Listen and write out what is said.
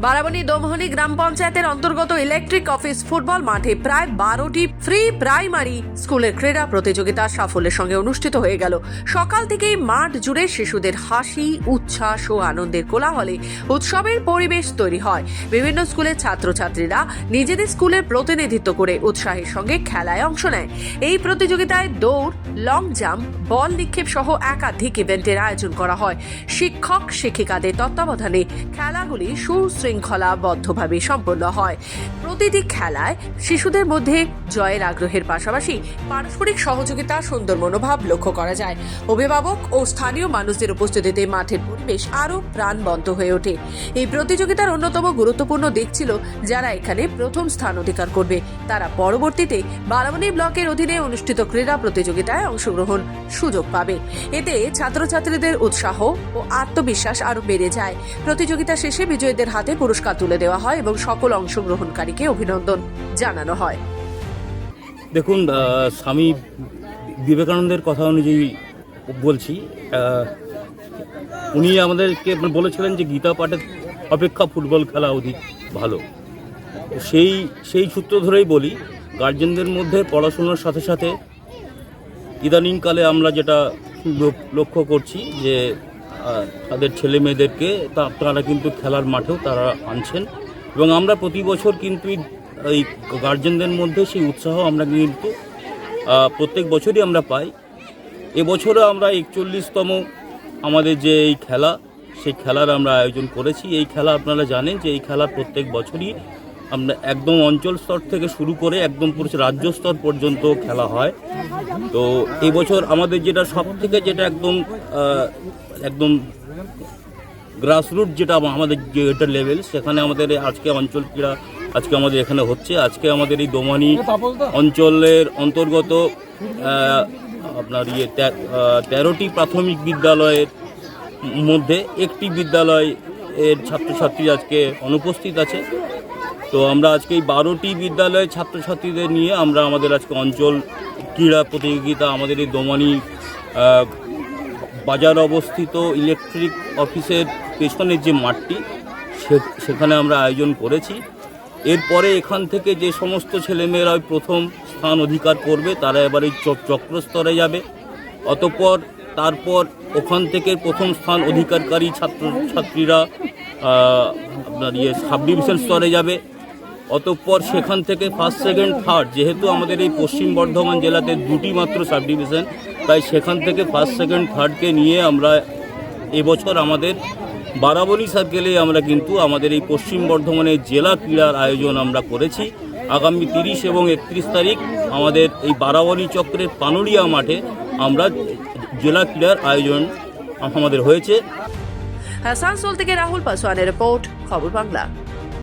বারাবণী দোমহনি গ্রাম পঞ্চায়েতের অন্তর্গত electric office football মাঠে প্রায় বারোটি ফ্রি প্রাইমারি স্কুলের ক্রীড়া প্রতিযোগিতা সাফল্যের সঙ্গে অনুষ্ঠিত হয়ে গেল। সকাল থেকেই মাঠ জুড়ে শিশুদের হাসি, উচ্ছ্বাস ও আনন্দের কোলাহলে উৎসবের পরিবেশ তৈরি হয়। বিভিন্ন স্কুলের ছাত্রছাত্রীরা নিজেদের স্কুলের প্রতিনিধিত্ব করে উৎসাহের সঙ্গে খেলায় অংশ নেয়। এই প্রতিযোগিতায় দৌড়, লং জাম্প, বল নিক্ষেপ সহ একাধিক ইভেন্টের আয়োজন করা হয়। শিক্ষক, শিক্ষিকাদের তত্ত্বাবধানে খেলাগুলি সুশৃঙ্খলাবদ্ধভাবে সম্পন্ন হয়। প্রতিটি খেলায় শিশুদের মধ্যে জয়ের আগ্রহের পাশাপাশি পারস্পরিক সহযোগিতা, সুন্দর মনোভাব লক্ষ্য করা যায়। অভিভাবক ও স্থানীয় মানুষদের উপস্থিতিতে মাঠের পরিবেশ আরও প্রাণবন্ত হয়ে ওঠে। এই প্রতিযোগিতার অন্যতম গুরুত্বপূর্ণ দিক ছিল যারা এখানে প্রথম স্থান অধিকার করবে। তারা পরবর্তীতে বারাবণী ব্লকের অধীনে অনুষ্ঠিত ক্রীড়া প্রতিযোগিতায় অংশগ্রহণ সুযোগ পাবে। এতে ছাত্রছাত্রীদের উৎসাহ ও আত্মবিশ্বাস আরও বেড়ে যায়। প্রতিযোগিতা শেষে বিজয়ীদের হাতে পুরস্কার তুলে দেওয়া হয় এবং সকল অংশগ্রহণকারীকে অভিনন্দন জানানো হয়। দেখুন স্বামী বিবেকানন্দের কথা অনুযায়ী বলছি উনি আমাদেরকে বলেছিলেন যে গীতা পাঠের অপেক্ষা ফুটবল খেলা অধিক ভালো। সেই সেই সূত্র ধরেই বলি, গার্জেনদের মধ্যে পড়াশোনার সাথে সাথে ইদানিংকালে আমরা যেটা লক্ষ্য করছি যে তাদের ছেলে মেয়েদেরকে তারা কিন্তু খেলার মাঠেও তারা আনছেন। এবং আমরা প্রতি বছর কিন্তু এই গার্জেনদের মধ্যে সেই উৎসাহ আমরা কিন্তু প্রত্যেক বছরই আমরা পাই। এবছরও আমরা একচল্লিশতম আমাদের যে এই খেলা, সেই খেলার আমরা আয়োজন করেছি। এই খেলা আপনারা জানেন যে এই খেলা প্রত্যেক বছরই আমরা একদম অঞ্চল স্তর থেকে শুরু করে একদম পুরো রাজ্য স্তর পর্যন্ত খেলা হয়। তো এবছর আমাদের যেটা সব থেকে যেটা একদম একদম গ্রাসরুট যেটা আমা- আমাদের যেটা লেভেল সেখানে আমাদের আজকে অঞ্চল ক্রীড়া আজকে আমাদের এখানে হচ্ছে। আজকে আমাদের এই দোমানি অঞ্চলের অন্তর্গত আপনার ইয়ে তেরোটি প্রাথমিক বিদ্যালয়ের মধ্যে একটি বিদ্যালয় এর ছাত্রছাত্রী আজকে অনুপস্থিত আছে। তো আমরা আজকে এই বারোটি বিদ্যালয়ের ছাত্রছাত্রীদের নিয়ে আমরা আমাদের আজকে অঞ্চল ক্রীড়া প্রতিযোগিতা, আমাদের এই দোমানি বাজার অবস্থিত ইলেকট্রিক অফিসের পেছনের যে মাঠটি সেখানে আমরা আয়োজন করেছি। এরপরে এখান থেকে যে সমস্ত ছেলেমেয়েরা প্রথম স্থান অধিকার করবে, তারা এবার এই চক্রস্তরে যাবে। অতঃপর তারপর ওখান থেকে প্রথম স্থান অধিকারকারী ছাত্র ছাত্রীরা আপনার ইয়ে সাব ডিভিশন স্তরে যাবে। অতঃপর সেখান থেকে ফার্স্ট সেকেন্ড থার্ড যেহেতু আমাদের এই পশ্চিম বর্ধমান জেলাতে দুটি মাত্র সাব ডিভিশন তাই সেখান থেকে ফার্স্ট সেকেন্ড থার্ডকে নিয়ে আমরা এবছর আমাদের বারাবণী সার্কেলে আমরা কিন্তু আমাদের এই পশ্চিম বর্ধমানের জেলা ক্রীড়ার আয়োজন আমরা করেছি। আগামী তিরিশ এবং একত্রিশ তারিখ আমাদের এই বারাবণী চক্রের পানুরিয়া মাঠে আমরা জেলা ক্রীড়ার আয়োজন আমাদের হয়েছে। হাসানসোল থেকে রাহুল পাসওয়ানের রিপোর্ট খবর বাংলা।